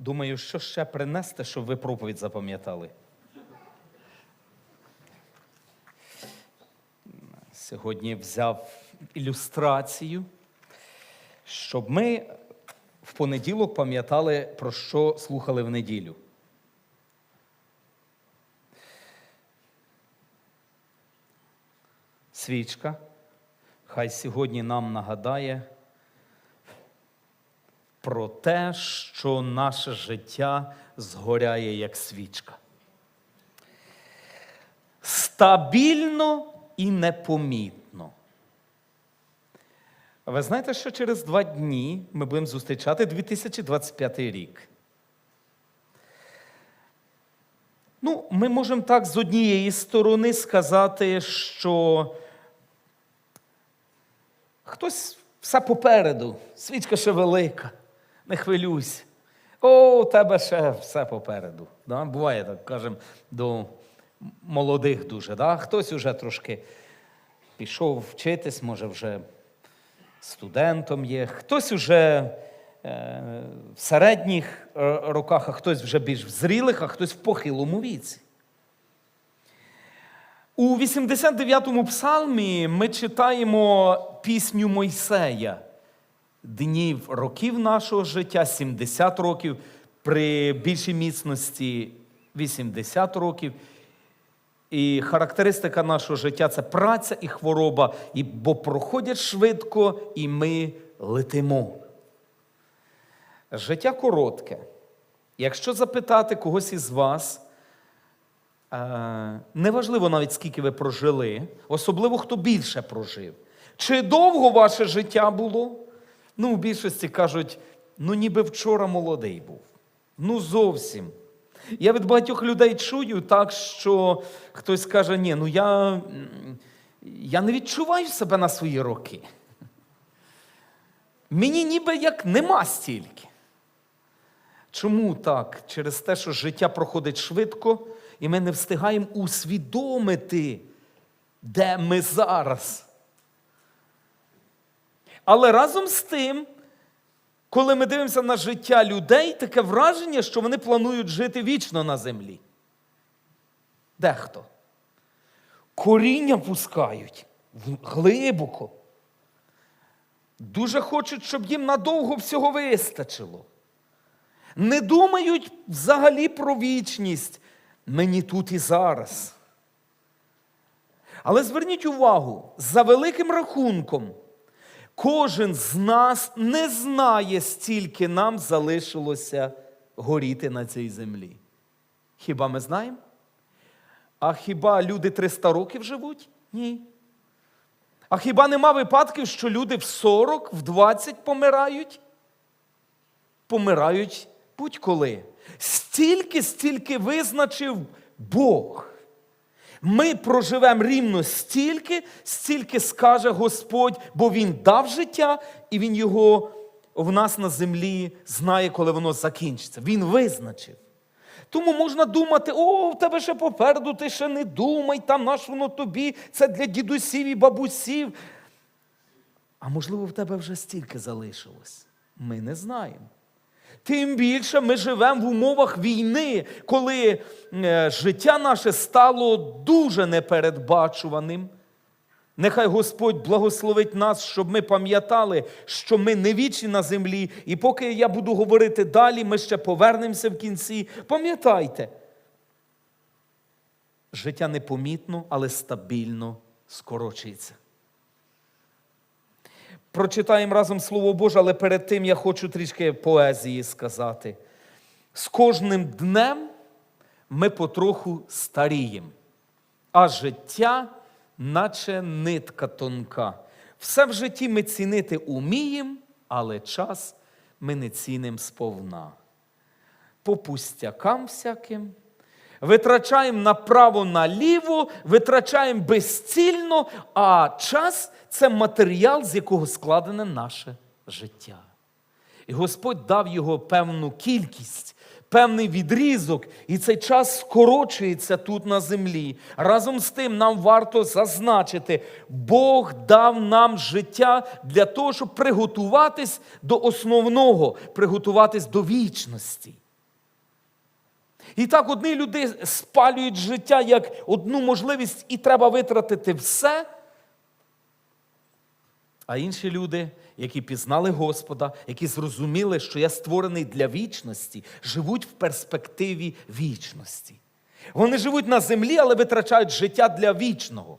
Думаю, що ще принести, щоб ви проповідь запам'ятали. Сьогодні взяв ілюстрацію, щоб ми в понеділок пам'ятали, про що слухали в неділю. Свічка. Хай сьогодні нам нагадає про те, що наше життя згоряє як свічка. Стабільно і непомітно. Ви знаєте, що через два дні ми будемо зустрічати 2025 рік. Ну, ми можемо так з однієї сторони сказати, що хтось все попереду, свічка ще велика, не хвилюйся. О, у тебе ще все попереду. Да? Буває так, кажемо, до молодих дуже. Да? Хтось уже трошки пішов вчитись, може, вже студентом є, хтось уже е, в середніх е, роках, а хтось вже більш в зрілих, а хтось в похилому віці. У 89-му псалмі ми читаємо пісню Мойсея. Днів років нашого життя 70 років, при більшій міцності 80 років. І характеристика нашого життя це праця і хвороба, і, бо проходять швидко, і ми летимо. Життя коротке. Якщо запитати когось із вас, е, неважливо навіть скільки ви прожили, особливо хто більше прожив. Чи довго ваше життя було? Ну, в більшості кажуть, ну ніби вчора молодий був. Ну, зовсім. Я від багатьох людей чую так, що хтось каже, ні, ну я, я не відчуваю себе на свої роки. Мені ніби як нема стільки. Чому так? Через те, що життя проходить швидко, і ми не встигаємо усвідомити, де ми зараз. Але разом з тим, коли ми дивимося на життя людей, таке враження, що вони планують жити вічно на землі. Дехто. Коріння пускають глибоко. Дуже хочуть, щоб їм надовго всього вистачило. Не думають взагалі про вічність мені тут і зараз. Але зверніть увагу, за великим рахунком, кожен з нас не знає, стільки нам залишилося горіти на цій землі. Хіба ми знаємо? А хіба люди 300 років живуть? Ні. А хіба нема випадків, що люди в 40, в 20 помирають? Помирають будь-коли. Стільки, стільки визначив Бог. Ми проживемо рівно стільки, стільки скаже Господь, бо Він дав життя, і Він його в нас на землі знає, коли воно закінчиться. Він визначив. Тому можна думати, о, в тебе ще попереду, ти ще не думай, там наш воно тобі, це для дідусів і бабусів. А можливо, в тебе вже стільки залишилось. Ми не знаємо. Тим більше ми живемо в умовах війни, коли е, життя наше стало дуже непередбачуваним. Нехай Господь благословить нас, щоб ми пам'ятали, що ми не вічні на землі. І поки я буду говорити далі, ми ще повернемося в кінці. Пам'ятайте, життя непомітно, але стабільно скорочується. Прочитаємо разом Слово Боже, але перед тим я хочу трішки поезії сказати. З кожним днем ми потроху старіємо, а життя, наче нитка тонка. Все в житті ми цінити уміємо, але час ми не цінимо сповна. По пустякам всяким, витрачаємо направо наліво, витрачаємо безцільно, а час це матеріал, з якого складене наше життя. І Господь дав його певну кількість, певний відрізок, і цей час скорочується тут на землі. Разом з тим нам варто зазначити, Бог дав нам життя для того, щоб приготуватись до основного, приготуватись до вічності. І так одні люди спалюють життя як одну можливість, і треба витратити все. А інші люди, які пізнали Господа, які зрозуміли, що я створений для вічності, живуть в перспективі вічності. Вони живуть на землі, але витрачають життя для вічного.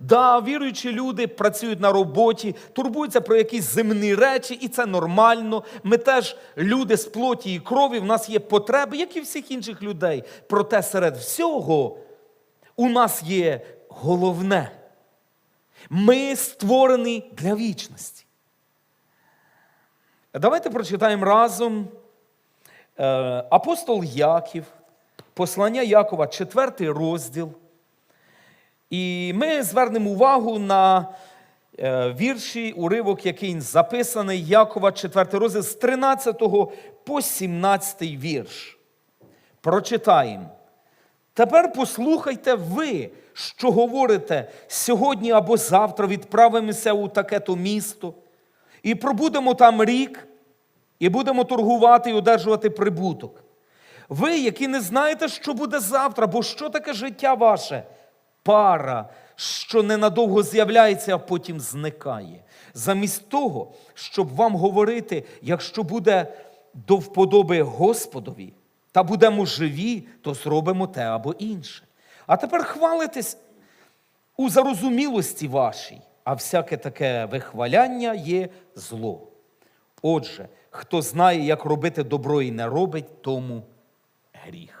Да, віруючі люди працюють на роботі, турбуються про якісь земні речі, і це нормально. Ми теж люди з плоті і крові, в нас є потреби, як і всіх інших людей. Проте серед всього у нас є головне. Ми створені для вічності. Давайте прочитаємо разом е, апостол Яків, послання Якова, 4 розділ. І ми звернемо увагу на е, вірші, уривок, який записаний Якова, 4 розділ з 13 по 17 вірш. Прочитаємо. Тепер послухайте ви, що говорите, сьогодні або завтра відправимося у таке-то місто, і пробудемо там рік, і будемо торгувати і одержувати прибуток. Ви, які не знаєте, що буде завтра, бо що таке життя ваше? Пара, що ненадовго з'являється, а потім зникає. Замість того, щоб вам говорити, якщо буде до вподоби Господові, та будемо живі, то зробимо те або інше. А тепер хвалитесь у зарозумілості вашій, а всяке таке вихваляння є зло. Отже, хто знає, як робити добро і не робить, тому гріх.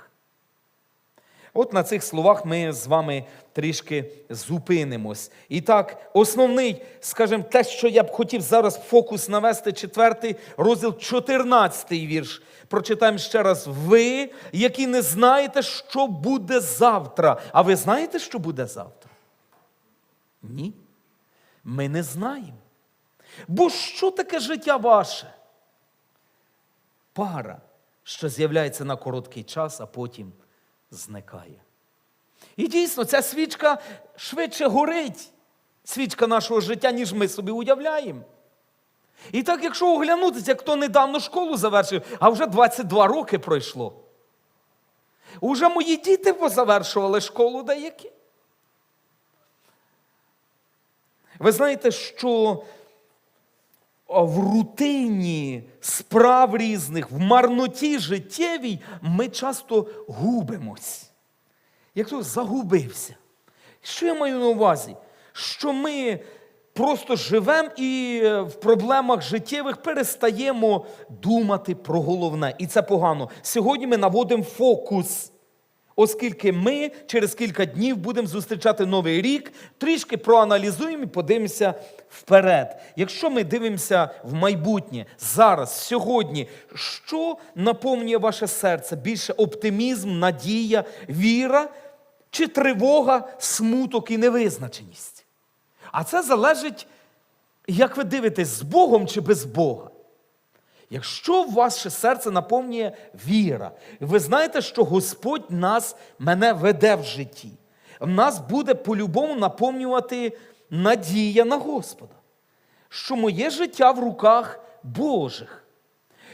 От на цих словах ми з вами трішки зупинимось. І так, основний, скажімо, те, що я б хотів зараз фокус навести, четвертий розділ, 14 вірш. Прочитаємо ще раз. Ви, які не знаєте, що буде завтра. А ви знаєте, що буде завтра? Ні. Ми не знаємо. Бо що таке життя ваше? Пара, що з'являється на короткий час, а потім зникає. І дійсно, ця свічка швидше горить, свічка нашого життя, ніж ми собі уявляємо. І так, якщо оглянутися, хто недавно школу завершив, а вже 22 роки пройшло. Уже мої діти позавершували школу деякі. Ви знаєте, що в рутині справ різних, в марноті життєвій ми часто губимось. Як хто загубився. Що я маю на увазі? Що ми просто живемо і е, в проблемах життєвих перестаємо думати про головне. І це погано. Сьогодні ми наводимо фокус. Оскільки ми через кілька днів будемо зустрічати новий рік, трішки проаналізуємо і подивимося вперед. Якщо ми дивимося в майбутнє, зараз, сьогодні, що наповнює ваше серце? Більше оптимізм, надія, віра чи тривога, смуток і невизначеність? А це залежить, як ви дивитесь, з Богом чи без Бога. Якщо ваше серце наповнює віра, ви знаєте, що Господь нас, мене веде в житті, нас буде по-любому наповнювати надія на Господа, що моє життя в руках Божих.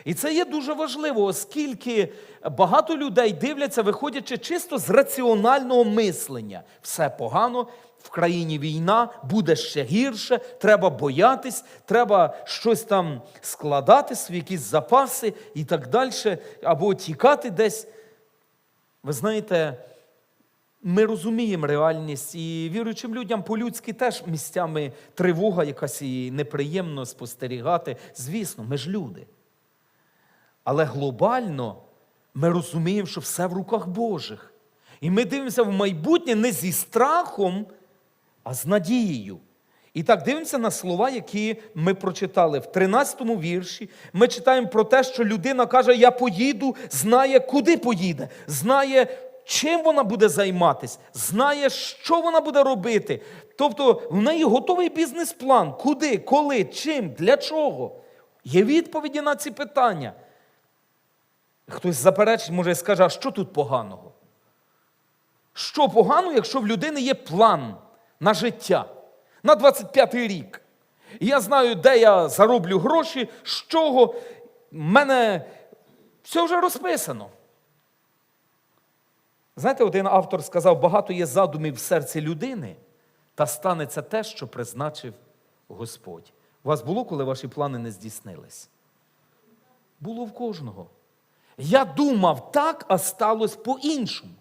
І це є дуже важливо, оскільки багато людей дивляться, виходячи чисто з раціонального мислення. Все погано, в країні війна, буде ще гірше, треба боятись, треба щось там складати, свої якісь запаси і так далі, або тікати десь. Ви знаєте, ми розуміємо реальність, і віруючим людям по-людськи теж місцями тривога якась і неприємно спостерігати. Звісно, ми ж люди. Але глобально ми розуміємо, що все в руках Божих. І ми дивимося в майбутнє не зі страхом, а з надією. І так дивимося на слова, які ми прочитали. В 13-му вірші ми читаємо про те, що людина каже: Я поїду, знає, куди поїде, знає, чим вона буде займатися, знає, що вона буде робити. Тобто в неї готовий бізнес-план, куди, коли, чим, для чого. Є відповіді на ці питання. Хтось заперечить, може, скаже, а що тут поганого? Що погано, якщо в людини є план на життя, на 25-й рік? І я знаю, де я зароблю гроші, з чого. В мене все вже розписано. Знаєте, один автор сказав, багато є задумів в серці людини, та станеться те, що призначив Господь. У вас було, коли ваші плани не здійснились? Було в кожного. Я думав так, а сталося по-іншому.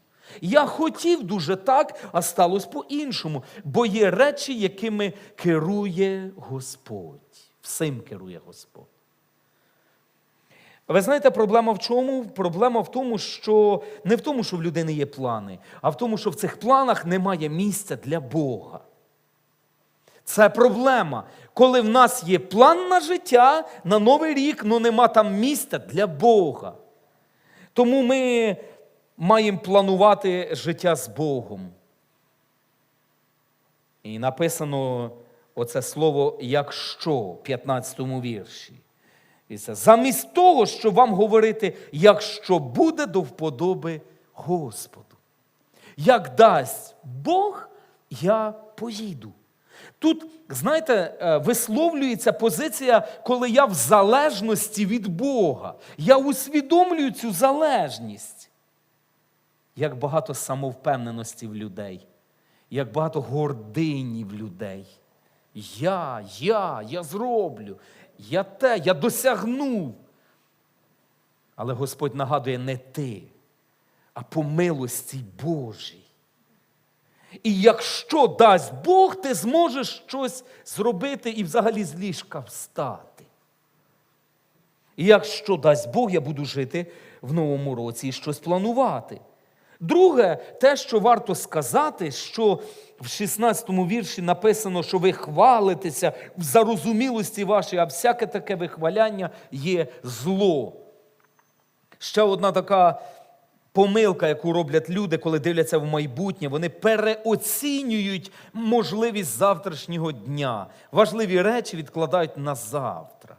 Я хотів дуже так, а сталося по-іншому. Бо є речі, якими керує Господь. Всім керує Господь. Ви знаєте, проблема в чому? Проблема в тому, що не в тому, що в людини є плани, а в тому, що в цих планах немає місця для Бога. Це проблема. Коли в нас є план на життя, на новий рік, але нема там місця для Бога. Тому ми маємо планувати життя з Богом. І написано оце слово якщо в 15 вірші. І це замість того, щоб вам говорити, якщо буде до вподоби Господу. Як дасть Бог, я поїду. Тут, знаєте, е, висловлюється позиція, коли я в залежності від Бога. Я усвідомлюю цю залежність. Як багато самовпевненості в людей, як багато гордині в людей. Я, я, я зроблю, я те, я досягнув. Але Господь нагадує не ти, а по милості Божій. І якщо дасть Бог, ти зможеш щось зробити і взагалі з ліжка встати. І якщо дасть Бог, я буду жити в новому році і щось планувати. Друге, те, що варто сказати, що в 16-му вірші написано, що ви хвалитеся в зарозумілості вашій, а всяке таке вихваляння є зло. Ще одна така помилка, яку роблять люди, коли дивляться в майбутнє, вони переоцінюють можливість завтрашнього дня. Важливі речі відкладають на завтра.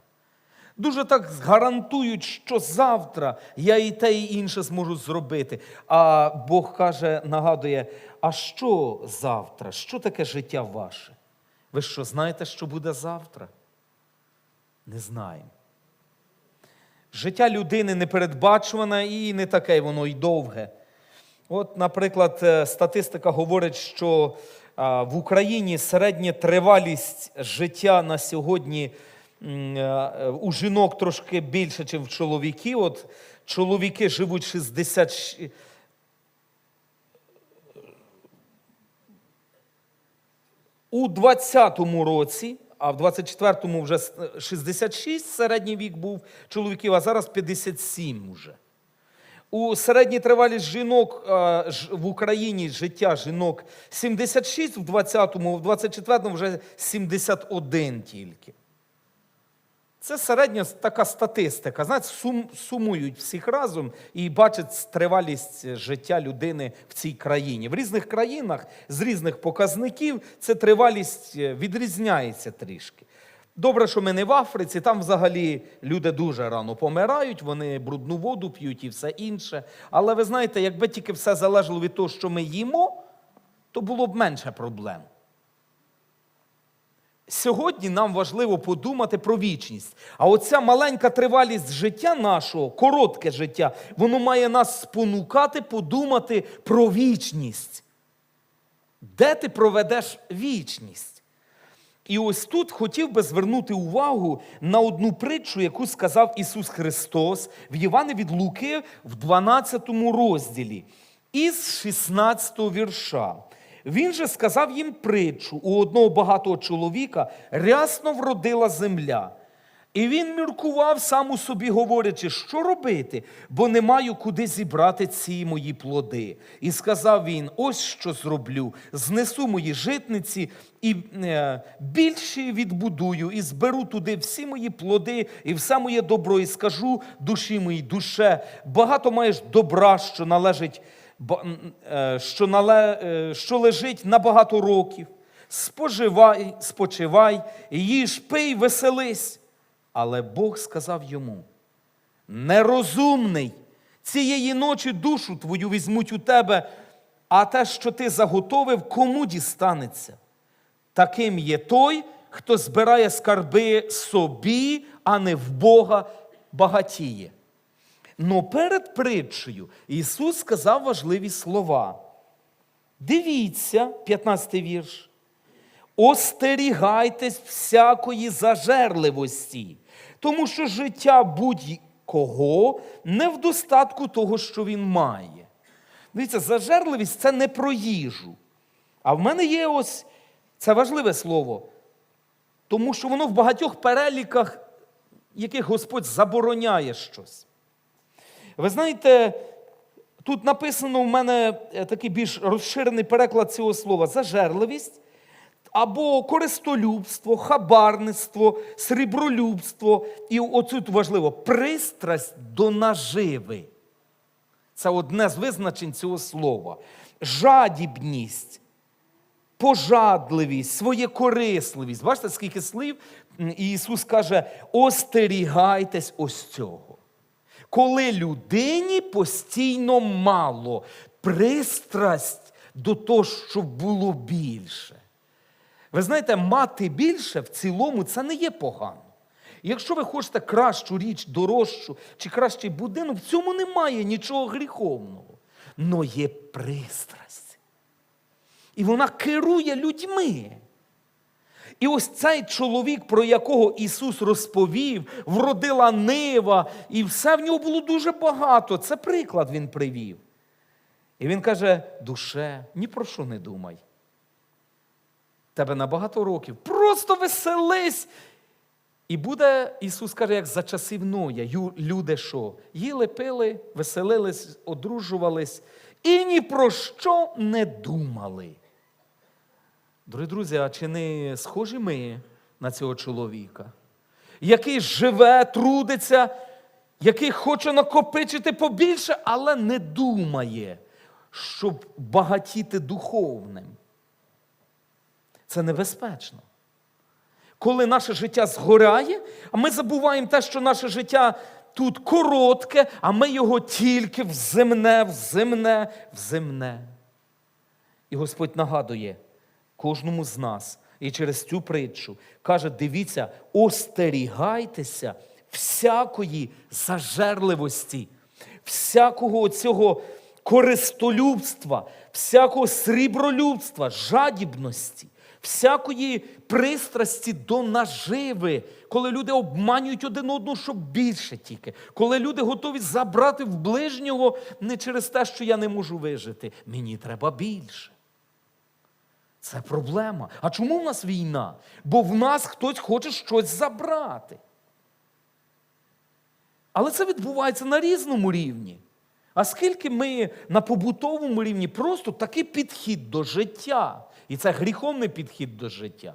Дуже так гарантують, що завтра я і те, і інше зможу зробити. А Бог каже, нагадує: а що завтра? Що таке життя ваше? Ви що знаєте, що буде завтра? Не знаємо. Життя людини непередбачуване і не таке воно й довге. От, наприклад, е, статистика говорить, що в Україні середня тривалість життя на сьогодні у жінок трошки більше, ніж в чоловіків. От чоловіки живуть 60, у 20-му році, а в 24-му вже 66 середній вік був чоловіків, а зараз 57 вже. У середній тривалість жінок е, в Україні життя жінок 76 в 20-му, в 24-му вже 71 тільки. Це середня така статистика. Знаєте, сум, сумують всіх разом і бачать тривалість життя людини в цій країні. В різних країнах з різних показників це тривалість е, відрізняється трішки. Добре, що ми не в Африці, там взагалі люди дуже рано помирають, вони брудну воду п'ють і все інше. Але ви знаєте, якби тільки все залежало від того, що ми їмо, то було б менше проблем. Сьогодні нам важливо подумати про вічність. А оця маленька тривалість життя нашого, коротке життя, воно має нас спонукати подумати про вічність. Де ти проведеш вічність? І ось тут хотів би звернути увагу на одну притчу, яку сказав Ісус Христос в Євангелії від Луки в 12 розділі, із 16 вірша. Він же сказав їм притчу. У одного багатого чоловіка рясно вродила земля. І він міркував сам у собі, говорячи, що робити, бо не маю куди зібрати ці мої плоди. І сказав він: ось що зроблю: знесу мої житниці і е, більше відбудую, і зберу туди всі мої плоди і все моє добро, і скажу душі моїй, душе, багато маєш добра, що належить, що, нале, е, що лежить на багато років. Споживай, спочивай, їж, пий, веселись. Але Бог сказав йому: нерозумний, цієї ночі душу твою візьмуть у тебе, а те, що ти заготовив, кому дістанеться? Таким є той, хто збирає скарби собі, а не в Бога багатіє. Но перед притчею Ісус сказав важливі слова. Дивіться, 15 вірш. Остерігайтесь всякої зажерливості, тому що життя будь-кого не в достатку того, що він має. Дивіться, зажерливість це не про їжу. А в мене є ось це важливе слово, тому що воно в багатьох переліках, яких Господь забороняє щось. Ви знаєте, тут написано в мене е, такий більш розширений переклад цього слова зажерливість або користолюбство, хабарництво, срібролюбство. І оцю важливо пристрасть до наживи. Це одне з визначень цього слова. Жадібність, пожадливість, своєкорисливість. Бачите, скільки слів? Ісус каже: остерігайтесь ось цього. Коли людині постійно мало пристрасть до того, щоб було більше. Ви знаєте, мати більше в цілому це не є погано. Якщо ви хочете кращу річ, дорожчу чи кращий будинок, в цьому немає нічого гріховного. Но є пристрасть. І вона керує людьми. І ось цей чоловік, про якого Ісус розповів, вродила нива, і все в нього було дуже багато. Це приклад він привів. І він каже: душе, ні про що не думай. Тебе на багато років. Просто веселись. І буде, Ісус каже, як за часів Ноя. Люди що? Їли, пили, веселились, одружувались і ні про що не думали. Дорогі друзі, а чи не схожі ми на цього чоловіка, який живе, трудиться, який хоче накопичити побільше, але не думає, щоб багатіти духовним. Це небезпечно. Коли наше життя згоряє, а ми забуваємо те, що наше життя тут коротке, а ми його тільки в земне, в земне, в земне. І Господь нагадує кожному з нас і через цю притчу каже: дивіться, остерігайтеся всякої зажерливості, всякого цього користолюбства, всякого срібролюбства, жадібності, всякої пристрасті до наживи, коли люди обманюють один одного, щоб більше тільки, коли люди готові забрати в ближнього не через те, що я не можу вижити, мені треба більше. Це проблема. А чому в нас війна? Бо в нас хтось хоче щось забрати. Але це відбувається на різному рівні. А скільки ми на побутовому рівні просто такий підхід до життя. І це гріховний підхід до життя.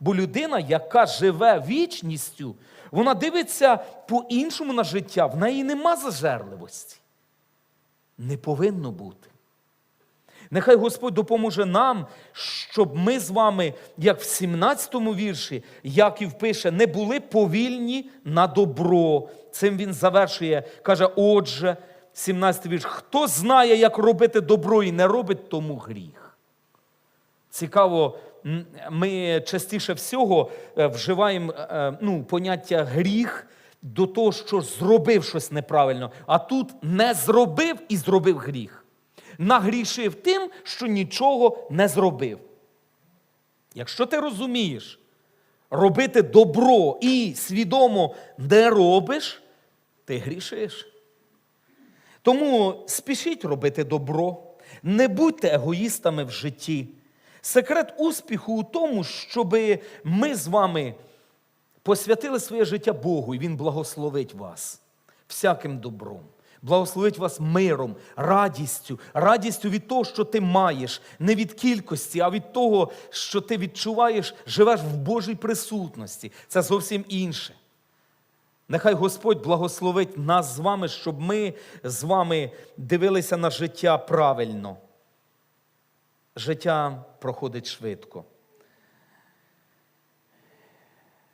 Бо людина, яка живе вічністю, вона дивиться по-іншому на життя, в неї нема зажерливості. Не повинно бути. Нехай Господь допоможе нам, щоб ми з вами, як в 17-му вірші, Яків пише, не були повільні на добро. Цим він завершує, каже, отже, 17-й вірш, хто знає, як робити добро і не робить, тому гріх. Цікаво, ми частіше всього е, вживаємо е, ну, поняття гріх до того, що зробив щось неправильно, а тут не зробив і зробив гріх нагрішив тим, що нічого не зробив. Якщо ти розумієш, робити добро і свідомо не робиш, ти грішиш. Тому спішіть робити добро, не будьте егоїстами в житті. Секрет успіху у тому, щоб ми з вами посвятили своє життя Богу, і Він благословить вас всяким добром. Благословить вас миром, радістю, радістю від того, що ти маєш, не від кількості, а від того, що ти відчуваєш, живеш в Божій присутності. Це зовсім інше. Нехай Господь благословить нас з вами, щоб ми з вами дивилися на життя правильно. Життя проходить швидко.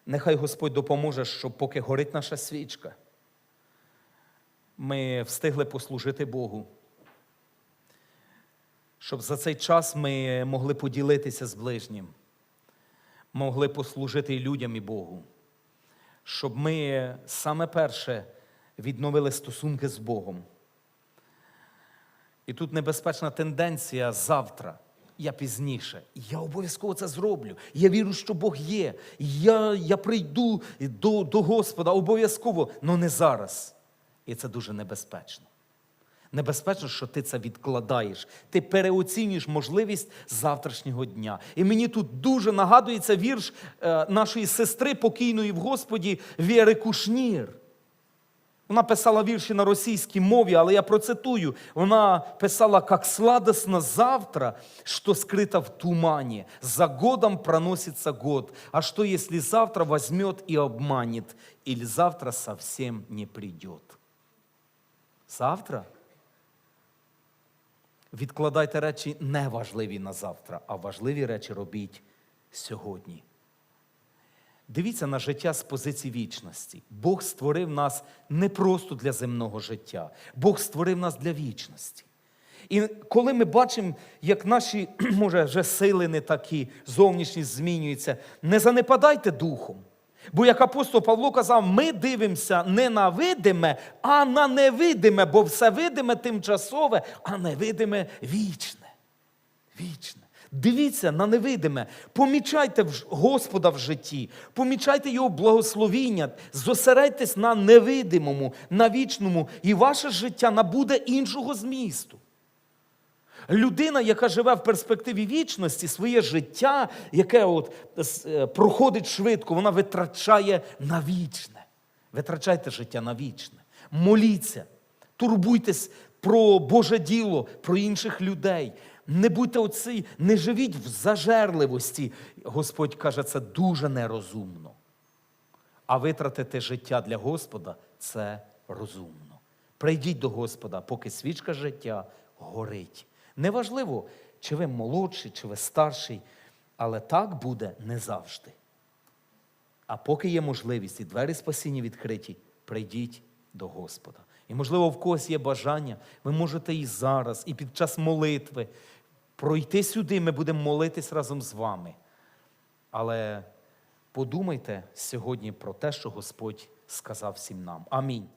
Нехай Господь допоможе, щоб поки горить наша свічка ми встигли послужити Богу. Щоб за цей час ми могли поділитися з ближнім, могли послужити людям і Богу. Щоб ми саме перше відновили стосунки з Богом. І тут небезпечна тенденція завтра. Я пізніше. Я обов'язково це зроблю. Я вірю, що Бог є. Я, я прийду до, до Господа обов'язково, але не зараз. І це дуже небезпечно. Небезпечно, що ти це відкладаєш. Ти переоцінюєш можливість завтрашнього дня. І мені тут дуже нагадується вірш е, нашої сестри, покійної в Господі Віри Кушнір. Вона писала вірші на російській мові, але я процитую. Вона писала, как сладостно завтра, что скрыто в тумане. За годом проносится год. А что, если завтра возьмет и обманет? Или завтра совсем не придет? Завтра? Відкладайте речі неважливі на завтра, а важливі речі робіть сьогодні. Дивіться на життя з позиції вічності. Бог створив нас не просто для земного життя, Бог створив нас для вічності. І коли ми бачимо, як наші, може, вже сили не такі, зовнішність змінюється, не занепадайте духом. Бо як апостол Павло казав, ми дивимося не на видиме, а на невидиме, бо все видиме тимчасове, а невидиме вічне. Вічне. Дивіться на невидиме, помічайте Господа в житті, помічайте Його благословіння, зосередьтесь на невидимому, на вічному, і ваше життя набуде іншого змісту. Людина, яка живе в перспективі вічності, своє життя, яке от, е, проходить швидко, вона витрачає на вічне. Витрачайте життя на вічне. Моліться, турбуйтесь про Боже діло, про інших людей. Не будьте оці, не живіть в зажерливості. Господь каже, це дуже нерозумно. А витратити життя для Господа це розумно. Прийдіть до Господа, поки свічка життя горить. Неважливо, чи ви молодший, чи ви старший, але так буде не завжди. А поки є можливість і двері спасіння відкриті, прийдіть до Господа. І, можливо, в когось є бажання, ви можете і зараз, і під час молитви пройти сюди, ми будемо молитись разом з вами. Але подумайте сьогодні про те, що Господь сказав всім нам. Амінь.